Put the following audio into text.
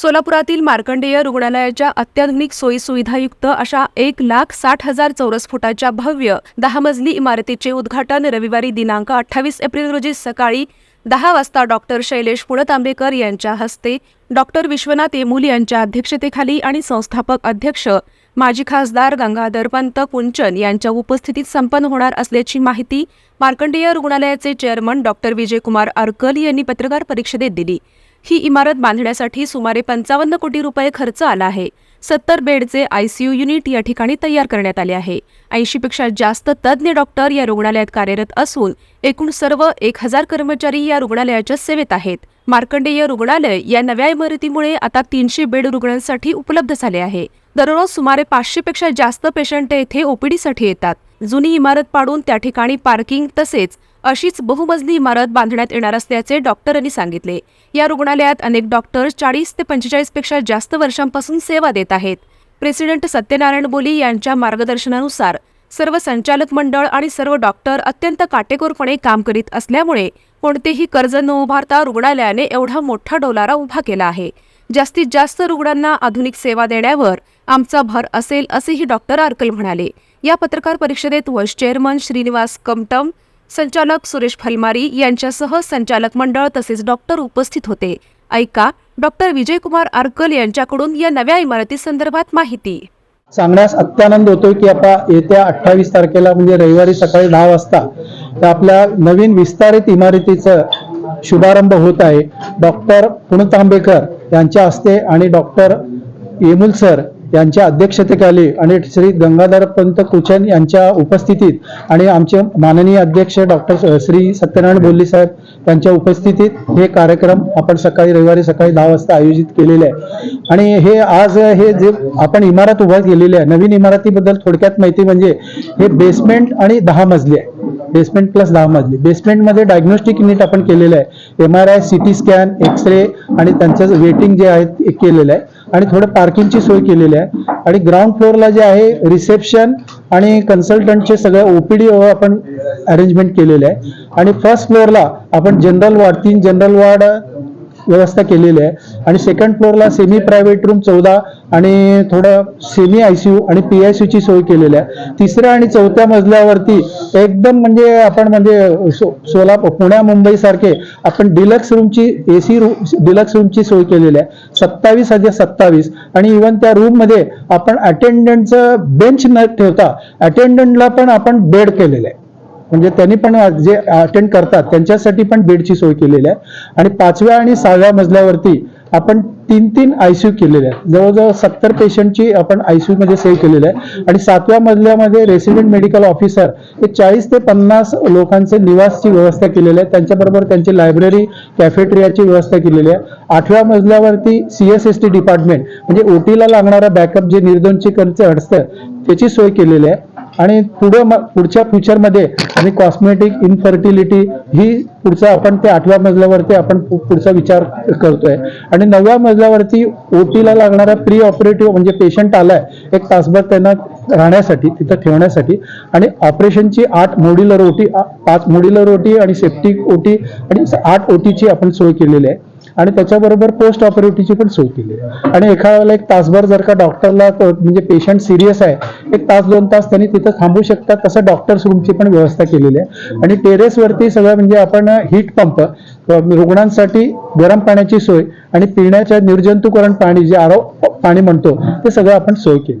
सोलापुरातील मार्कंडेय रुग्णालयाच्या अत्याधुनिक सोयीसुविधायुक्त अशा एक लाख साठ हजार चौरस फुटाच्या भव्य दहा मजली इमारतीचे उद्घाटन रविवारी दिनांक अठ्ठावीस एप्रिल रोजी सकाळी दहा वाजता डॉक्टर शैलेश पुणतांबेकर यांच्या हस्ते डॉक्टर विश्वनाथ येमूल यांच्या अध्यक्षतेखाली आणि संस्थापक अध्यक्ष माजी खासदार गंगाधर पंत कुंचन यांच्या उपस्थितीत संपन्न होणार असल्याची माहिती मार्कंडेय रुग्णालयाचे चेअरमन डॉक्टर विजयकुमार अर्कल यांनी पत्रकार परिषदेत दिली. ही इमारत बांधण्यासाठी सुमारे पंचावन्न कोटी रुपये खर्च आला आहे. सत्तर बेडचे आयसीयू युनिट या ठिकाणी तयार करण्यात आले आहे. ऐंशीपेक्षा जास्त तज्ज्ञ डॉक्टर या रुग्णालयात कार्यरत असून एकूण सर्व एक हजार कर्मचारी या रुग्णालयाच्या सेवेत आहेत. मार्कंडेय रुग्णालय या नव्या इमारतीमुळे आता तीनशे बेड रुग्णांसाठी उपलब्ध झाले आहे. दररोज सुमारे पाचशे पेक्षा जास्त पेशंट येथे ओपीडीसाठी येतात. जुनी इमारत पाडून त्या ठिकाणी पार्किंग तसेच अशीच बहुमजली इमारत बांधण्यात येणार असल्याचे डॉक्टरांनी सांगितले. या रुग्णालयात अनेक डॉक्टर्स चाळीस ते पंचेचाळीसपेक्षा जास्त वर्षांपासून सेवा देत आहेत. प्रेसिडेंट सत्यनारायण बोली यांच्या मार्गदर्शनानुसार सर्व संचालक मंडळ आणि सर्व डॉक्टर अत्यंत काटेकोरपणे काम करीत असल्यामुळे कोणतेही कर्ज न उभारता रुग्णालयाने एवढा मोठा डोलारा उभा केला आहे. जास्तीत जास्त रुग्णांना आधुनिक सेवा देण्यावर आमचा भर असेल असेही डॉक्टर आरकल म्हणाले. या पत्रकार परिषदेत वाईस चेअरमन श्रीनिवास कमटम संचालक सुरेश फलमारी यांच्यासह संचालक मंडळ तसेच डॉक्टर उपस्थित होते. ऐका डॉक्टर विजयकुमार आरकल यांच्याकडून या नव्या इमारती संदर्भात माहिती. सांगण्यास अत्यानंद होतोय की आता येत्या अठ्ठावीस तारखेला म्हणजे रविवारी सकाळी दहा वाजता तर आपल्या नवीन विस्तारित इमारतीचं शुभारंभ होत आहे. डॉक्टर पुणतांबेकर यांच्या हस्ते आणि डॉक्टर येमुल सर यांच्या अध्यक्षतेखाली आणि श्री गंगाधर पंत कुचन यांच्या उपस्थितीत आणि आमचे माननीय अध्यक्ष डॉक्टर श्री सत्यनारायण बोल्ली साहेब यांच्या उपस्थितीत हे कार्यक्रम आपण सकाळी रविवारी सकाळी दहा वाजता आयोजित केलेले आहे. आणि हे आज हे जे आपण इमारत उभा केलेली आहे नवीन इमारतीबद्दल थोडक्यात माहिती म्हणजे हे बेसमेंट आणि दहा मजली आहे. बेसमेंट प्लस दहा मजली. बेसमेंटमध्ये डायग्नोस्टिक युनिट आपण केलेलं आहे. M R I C T scan X ray आणि त्यांचं वेटिंग जे आहे केलेलं आहे. आणि थोडं पार्किंगची सोय केलेली आहे. आणि ग्राउंड फ्लोअरला जे आहे रिसेप्शन आणि कन्सल्टंटचे सगळे ओपीडी आपण अरेंजमेंट केलेले आहे. आणि फर्स्ट फ्लोअरला आपण जनरल वार्ड तीन जनरल वार्ड व्यवस्था केलेली आहे. आणि सेकंड फ्लोअरला सेमी प्रायव्हेट रूम चौदा आणि थोडं सेमी आयसीयू आणि पी आय ची सोय केलेली आहे. तिसऱ्या आणि चौथ्या मजल्यावरती एकदम म्हणजे आपण म्हणजे सोलापूर पुण्या मुंबई सारखे आपण डिलक्स रूमची ए सी डिलक्स रूमची सोय केलेली आहे. सत्तावीस हजार सत्तावीस. आणि इव्हन त्या रूममध्ये आपण अटेंडंटचं बेंच न ठेवता अटेंडंटला पण आपण बेड केलेलं आहे. म्हणजे त्यांनी पण जे अटेंड करतात त्यांच्यासाठी पण बेडची सोय केलेली आहे. आणि पाचव्या आणि सहाव्या मजल्यावरती आपण तीन तीन आयसीयू केलेले आहेत. जवळजवळ सत्तर पेशंटची आपण आयसीयू मध्ये सेव्ह केलेलं आहे. आणि सातव्या मजल्यामध्ये रेसिडेंट मेडिकल ऑफिसर हे चाळीस ते पन्नास लोकांचे निवासची व्यवस्था केलेली आहे. त्यांच्याबरोबर त्यांची लायब्ररी कॅफेटेरियाची व्यवस्था केलेली आहे. आठव्या मजल्यावरती C S S T department म्हणजे ओटीला लागणारा बॅकअप जे निर्दोषीकरणचे असतं त्याची सोय केलेली आहे. आणि पुढं पुढच्या फ्युचरमध्ये आम्ही कॉस्मेटिक इनफर्टिलिटी ही पुढचा आपण ते आठव्या मजल्यावरती आपण पुढचा विचार करतोय. आणि नवव्या मजल्यावरती ओटीला लागणारा प्री ऑपरेटिव्ह म्हणजे पेशंट आलाय एक तासभर त्यांना राहण्यासाठी तिथं ठेवण्यासाठी. आणि ऑपरेशनची आठ मोड्युलर ओटी पाच मोड्युलर ओटी आणि सेफ्टी ओटी आणि आठ ओटीची आपण सोय केलेली आहे. आणि त्याच्याबरोबर पोस्ट ऑपरेटिव्हची पण सोय केली. आणि एका वेळेला एक तासभर जर का डॉक्टरला म्हणजे पेशंट सिरियस आहे एक तास दोन तास त्यांनी तिथं थांबू शकतात तसं डॉक्टर्स रूमची पण व्यवस्था केलेली आहे. आणि टेरेसवरती सगळं म्हणजे आपण हीट पंप रुग्णांसाठी गरम पाण्याची सोय आणि पिण्याच्या निर्जंतुकरण पाणी जे आरो पाणी म्हणतो ते सगळं आपण सोय केली.